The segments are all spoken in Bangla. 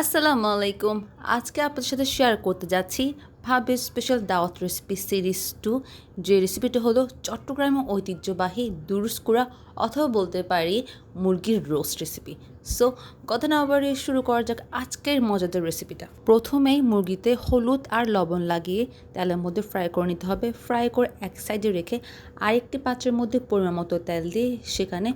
আসসালামু আলাইকুম। আজকে আপনাদের সাথে শেয়ার করতে যাচ্ছি ভাবে স্পেশাল দাওয়াত রেসিপি সিরিজ টু যে রেসিপিটা হলো চট্টগ্রামের ঐতিহ্যবাহী দুরুস্কুরা অথবা বলতে পারি মুরগির রোস্ট রেসিপি সো কথা না বাড়িয়ে শুরু করা যাক আজকের মজাদার রেসিপিটা প্রথমেই মুরগিতে হলুদ আর লবণ লাগিয়ে তেলের মধ্যে ফ্রাই করে নিতে হবে। ফ্রাই করে এক সাইডে রেখে আরেকটি পাত্রের মধ্যে পরিমাণ মতো তেল দিয়ে সেখানে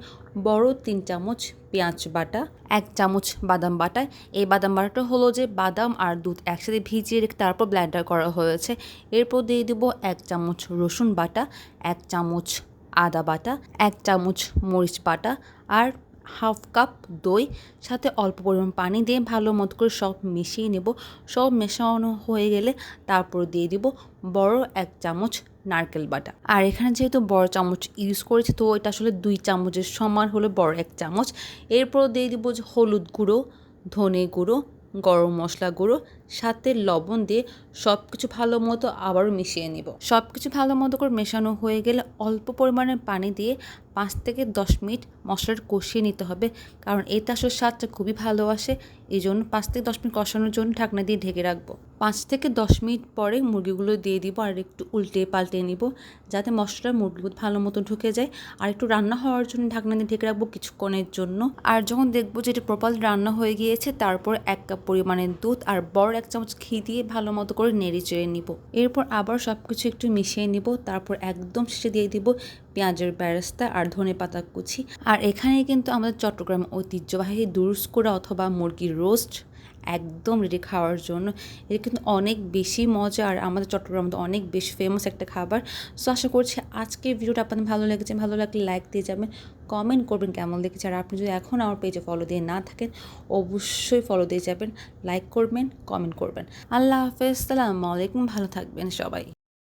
বড় তিন চামচ পেঁয়াজ বাটা, এক চামচ বাদাম বাটা। এই বাদাম বাটাটা হলো যে বাদাম আর দুধ একসাথে ভিজিয়ে রেখে তারপর ব্ল্যান্ডার করা হয়েছে। এরপর দিয়ে দিব এক চামচ রসুন বাটা, এক চামচ আদা বাটা, এক চামচ মরিচ বাটা আর হাফ কাপ দই। সাথে অল্প পরিমাণ পানি দিয়ে ভালো মতো করে সব মিশিয়ে নেব। সব মেশানো হয়ে গেলে তারপর দিয়ে দিব বড় এক চামচ নারকেল বাটা। আর এখানে যেহেতু বড় চামচ ইউজ করেছি, তো এটা আসলে দুই চামচের সমান হলো বড় এক চামচ। এরপর দিয়ে দিব যে হলুদ গুঁড়ো, ধনে গুঁড়ো গরম মশলা গুঁড়ো, সাথে লবণ দিয়ে সব কিছু ভালো মতো আবারও মিশিয়ে নিব। সব কিছু ভালো মতো করে মেশানো হয়ে গেলে অল্প পরিমাণে পানি দিয়ে পাঁচ থেকে দশ মিনিট মশলাটা কষিয়ে নিতে হবে, কারণ এটা আসলে স্বাদটা খুবই ভালো আসে। এই জন্য পাঁচ থেকে দশ মিনিট কষানোর জন্য ঢাকনা দিয়ে ঢেকে রাখব। পাঁচ থেকে দশ মিনিট পরে মুরগিগুলো দিয়ে দিব আর একটু উল্টে পাল্টে নিব, যাতে মশলাটা মুরগিগুলো ভালো মতো ঢুকে যায়। আর একটু রান্না হওয়ার জন্য ঢাকনা দিয়ে ঢেকে রাখব কিছুক্ষণের জন্য। আর যখন দেখব যে এটা প্রপাল রান্না হয়ে গিয়েছে, তারপর এক কাপ পরিমাণের দুধ আর বড় এক চামচ ঘি দিয়ে ভালো মতো করে নেড়ে চেড়ে নিব। এরপর আবার সব কিছু একটু মিশিয়ে নিব, তারপর একদম শেষে দিয়ে দিব পেঁয়াজের ব্যারেস্তা আর ধনে পাতা কুচি। আর এখানে কিন্তু আমাদের চট্টগ্রাম ঐতিহ্যবাহী দুরুস্কুরা অথবা মুরগির রোস্ট। একদম রেডি খাওয়ার জন্য। এটা কিন্তু অনেক বেশি মজা আর আমাদের চট্টগ্রামে তো অনেক বেশি ফেমাস একটা খাবার। সো আশা করছি আজকের ভিডিওটা আপনাদের ভালো লেগেছে। ভালো লাগলে লাইক দিয়ে যাবেন কমেন্ট করবেন কেমন লেগেছে। আর আপনি যদি এখন আমার পেজে ফলো দিয়ে না থাকেন, অবশ্যই ফলো দিয়ে যাবেন লাইক করবেন কমেন্ট করবেন। আল্লাহ হাফেজ, সালামু আলাইকুম, ভালো থাকবেন সবাই।